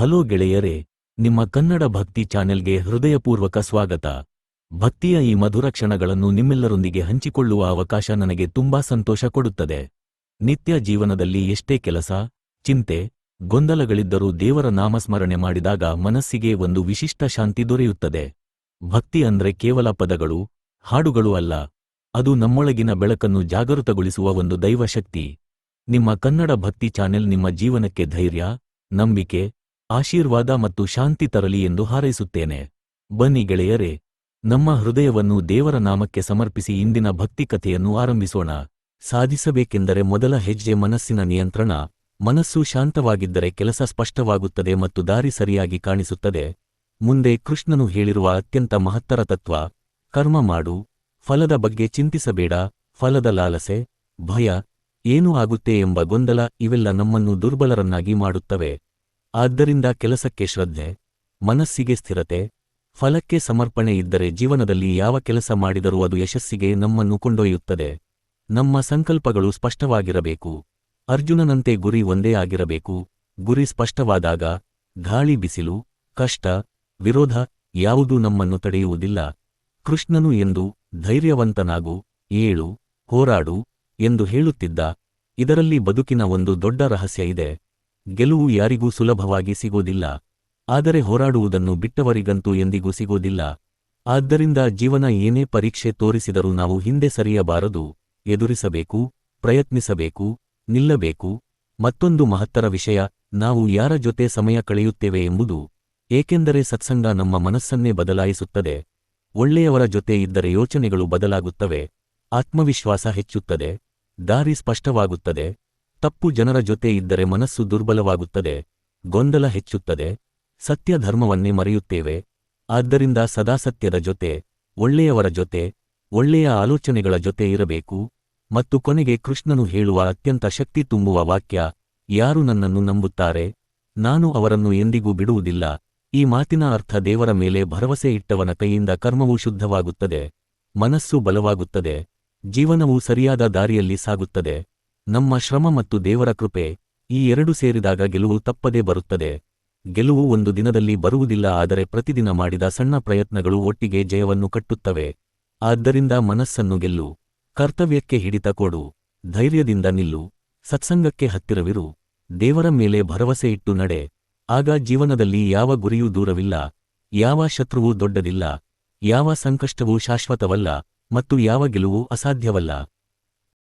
Hello ಗೆಳೆಯರೇ, ನಿಮ್ಮ ಕನ್ನಡ ಭಕ್ತಿ ಚಾನೆಲ್ಗೆ ಹೃದಯಪೂರ್ವಕ ಸ್ವಾಗತ. ಭಕ್ತಿಯ ಈ ಮಧುರ ಕ್ಷಣಗಳನ್ನು ನಿಮ್ಮೆಲ್ಲರೊಂದಿಗೆ ಹಂಚಿಕೊಳ್ಳುವ ಅವಕಾಶ ನನಗೆ ತುಂಬಾ ಸಂತೋಷ ಕೊಡುತ್ತದೆ. ನಿತ್ಯ ಜೀವನದಲ್ಲಿ ಎಷ್ಟೇ ಕೆಲಸ, ಚಿಂತೆ, ಗೊಂದಲಗಳಿದ್ದರೂ ದೇವರ ನಾಮಸ್ಮರಣೆ ಮಾಡಿದಾಗ ಮನಸ್ಸಿಗೆ ಒಂದು ವಿಶಿಷ್ಟ ಶಾಂತಿ ದೊರೆಯುತ್ತದೆ. ಭಕ್ತಿ ಅಂದ್ರೆ ಕೇವಲ ಪದಗಳು, ಹಾಡುಗಳು ಅಲ್ಲ, ಅದು ನಮ್ಮೊಳಗಿನ ಬೆಳಕನ್ನು ಜಾಗೃತಗೊಳಿಸುವ ಒಂದು ದೈವಶಕ್ತಿ. ನಿಮ್ಮ ಕನ್ನಡ ಭಕ್ತಿ ಚಾನೆಲ್ ನಿಮ್ಮ ಜೀವನಕ್ಕೆ ಧೈರ್ಯ, ನಂಬಿಕೆ ಆಶೀರ್ವಾದ ಮತ್ತು ಶಾಂತಿ ತರಲಿ ಎಂದು ಹಾರೈಸುತ್ತೇನೆ. ಬನ್ನಿ ಗೆಳೆಯರೇ, ನಮ್ಮ ಹೃದಯವನ್ನು ದೇವರ ನಾಮಕ್ಕೆ ಸಮರ್ಪಿಸಿ ಇಂದಿನ ಭಕ್ತಿ ಕಥೆಯನ್ನು ಆರಂಭಿಸೋಣ. ಸಾಧಿಸಬೇಕೆಂದರೆ ಮೊದಲ ಹೆಜ್ಜೆ ಮನಸ್ಸಿನ ನಿಯಂತ್ರಣ. ಮನಸ್ಸು ಶಾಂತವಾಗಿದ್ದರೆ ಕೆಲಸ ಸ್ಪಷ್ಟವಾಗುತ್ತದೆ ಮತ್ತು ದಾರಿ ಸರಿಯಾಗಿ ಕಾಣಿಸುತ್ತದೆ. ಮುಂದೆ ಕೃಷ್ಣನು ಹೇಳಿರುವ ಅತ್ಯಂತ ಮಹತ್ತರ ತತ್ವ, ಕರ್ಮ ಮಾಡು. ಫಲದ ಬಗ್ಗೆ ಚಿಂತಿಸಬೇಡ, ಫಲದ ಲಾಲಸೆ, ಭಯ, ಏನು ಆಗುತ್ತೆ ಎಂಬ ಗೊಂದಲ ಇವೆಲ್ಲ ನಮ್ಮನ್ನು ದುರ್ಬಲರನ್ನಾಗಿ ಮಾಡುತ್ತವೆ. ಆದ್ದರಿಂದ ಕೆಲಸಕ್ಕೆ ಶ್ರದ್ಧೆ, ಮನಸ್ಸಿಗೆ ಸ್ಥಿರತೆ, ಫಲಕ್ಕೆ ಸಮರ್ಪಣೆ ಇದ್ದರೆ ಜೀವನದಲ್ಲಿ ಯಾವ ಕೆಲಸ ಮಾಡಿದರೂ ಅದು ಯಶಸ್ಸಿಗೆ ನಮ್ಮನ್ನು ಕೊಂಡೊಯ್ಯುತ್ತದೆ. ನಮ್ಮ ಸಂಕಲ್ಪಗಳು ಸ್ಪಷ್ಟವಾಗಿರಬೇಕು. ಅರ್ಜುನನಂತೆ ಗುರಿ ಒಂದೇ ಆಗಿರಬೇಕು. ಗುರಿ ಸ್ಪಷ್ಟವಾದಾಗ ಗಾಳಿ, ಬಿಸಿಲು, ಕಷ್ಟ, ವಿರೋಧ ಯಾವುದೂ ನಮ್ಮನ್ನು ತಡೆಯುವುದಿಲ್ಲ. ಕೃಷ್ಣನು ಎಂದು ಧೈರ್ಯವಂತನಾಗು, ಏಳು, ಹೋರಾಡು ಎಂದು ಹೇಳುತ್ತಿದ್ದ ಇದರಲ್ಲಿ ಬದುಕಿನ ಒಂದು ದೊಡ್ಡ ರಹಸ್ಯ ಇದೆ. ಗೆಲುವು ಯಾರಿಗೂ ಸುಲಭವಾಗಿ ಸಿಗೋದಿಲ್ಲ. ಆದರೆ ಹೋರಾಡುವುದನ್ನು ಬಿಟ್ಟವರಿಗಂತೂ ಎಂದಿಗೂ ಸಿಗೋದಿಲ್ಲ. ಆದ್ದರಿಂದ ಜೀವನ ಏನೇ ಪರೀಕ್ಷೆ ತೋರಿಸಿದರೂ ನಾವು ಹಿಂದೆ ಸರಿಯಬಾರದು. ಎದುರಿಸಬೇಕು, ಪ್ರಯತ್ನಿಸಬೇಕು, ನಿಲ್ಲಬೇಕು. ಮತ್ತೊಂದು ಮಹತ್ತರ ವಿಷಯ, ನಾವು ಯಾರ ಜೊತೆ ಸಮಯ ಕಳೆಯುತ್ತೇವೆ ಎಂಬುದು. ಏಕೆಂದರೆ ಸತ್ಸಂಗ ನಮ್ಮ ಮನಸ್ಸನ್ನೇ ಬದಲಾಯಿಸುತ್ತದೆ. ಒಳ್ಳೆಯವರ ಜೊತೆ ಇದ್ದರೆ ಯೋಚನೆಗಳು ಬದಲಾಗುತ್ತವೆ. ಆತ್ಮವಿಶ್ವಾಸ ಹೆಚ್ಚುತ್ತದೆ. ದಾರಿ ಸ್ಪಷ್ಟವಾಗುತ್ತದೆ. ತಪ್ಪು ಜನರ ಜೊತೆ ಇದ್ದರೆ ಮನಸ್ಸು ದುರ್ಬಲವಾಗುತ್ತದೆ, ಗೊಂದಲ ಹೆಚ್ಚುತ್ತದೆ ಸತ್ಯ ಧರ್ಮವನ್ನೇ ಮರೆಯುತ್ತೇವೆ. ಆದ್ದರಿಂದ ಸದಾ ಸತ್ಯದ ಜೊತೆ, ಒಳ್ಳೆಯವರ ಜೊತೆ, ಒಳ್ಳೆಯ ಆಲೋಚನೆಗಳ ಜೊತೆ ಇರಬೇಕು. ಮತ್ತು ಕೊನೆಗೆ ಕೃಷ್ಣನು ಹೇಳುವ ಅತ್ಯಂತ ಶಕ್ತಿ ತುಂಬುವ ವಾಕ್ಯ, ಯಾರು ನನ್ನನ್ನು ನಂಬುತ್ತಾರೆ? ನಾನು ಅವರನ್ನು ಎಂದಿಗೂ ಬಿಡುವುದಿಲ್ಲ. ಈ ಮಾತಿನ ಅರ್ಥ ದೇವರ ಮೇಲೆ ಭರವಸೆ ಇಟ್ಟವನ ಕೈಯಿಂದ ಕರ್ಮವು ಶುದ್ಧವಾಗುತ್ತದೆ, ಮನಸ್ಸು ಬಲವಾಗುತ್ತದೆ, ಜೀವನವು ಸರಿಯಾದ ದಾರಿಯಲ್ಲಿ ಸಾಗುತ್ತದೆ. ನಮ್ಮ ಶ್ರಮ ಮತ್ತು ದೇವರ ಕೃಪೆ ಈ ಎರಡು ಸೇರಿದಾಗ ಗೆಲುವು ತಪ್ಪದೇ ಬರುತ್ತದೆ. ಗೆಲುವು ಒಂದು ದಿನದಲ್ಲಿ ಬರುವುದಿಲ್ಲ, ಆದರೆ ಪ್ರತಿದಿನ ಮಾಡಿದ ಸಣ್ಣ ಪ್ರಯತ್ನಗಳು ಒಟ್ಟಿಗೆ ಜಯವನ್ನು ಕಟ್ಟುತ್ತವೆ. ಆದ್ದರಿಂದ ಮನಸ್ಸನ್ನು ಗೆಲ್ಲು. ಕರ್ತವ್ಯಕ್ಕೆ ಹಿಡಿತ ಕೊಡು. ಧೈರ್ಯದಿಂದ ನಿಲ್ಲು. ಸತ್ಸಂಗಕ್ಕೆ ಹತ್ತಿರವಿರು. ದೇವರ ಮೇಲೆ ಭರವಸೆ ಇಟ್ಟು ನಡೆ. ಆಗ ಜೀವನದಲ್ಲಿ ಯಾವ ಗುರಿಯೂ ದೂರವಿಲ್ಲ. ಯಾವ ಶತ್ರುವೂ ದೊಡ್ಡದಿಲ್ಲ. ಯಾವ ಸಂಕಷ್ಟವೂ ಶಾಶ್ವತವಲ್ಲ. ಮತ್ತು ಯಾವ ಗೆಲುವು ಅಸಾಧ್ಯವಲ್ಲ.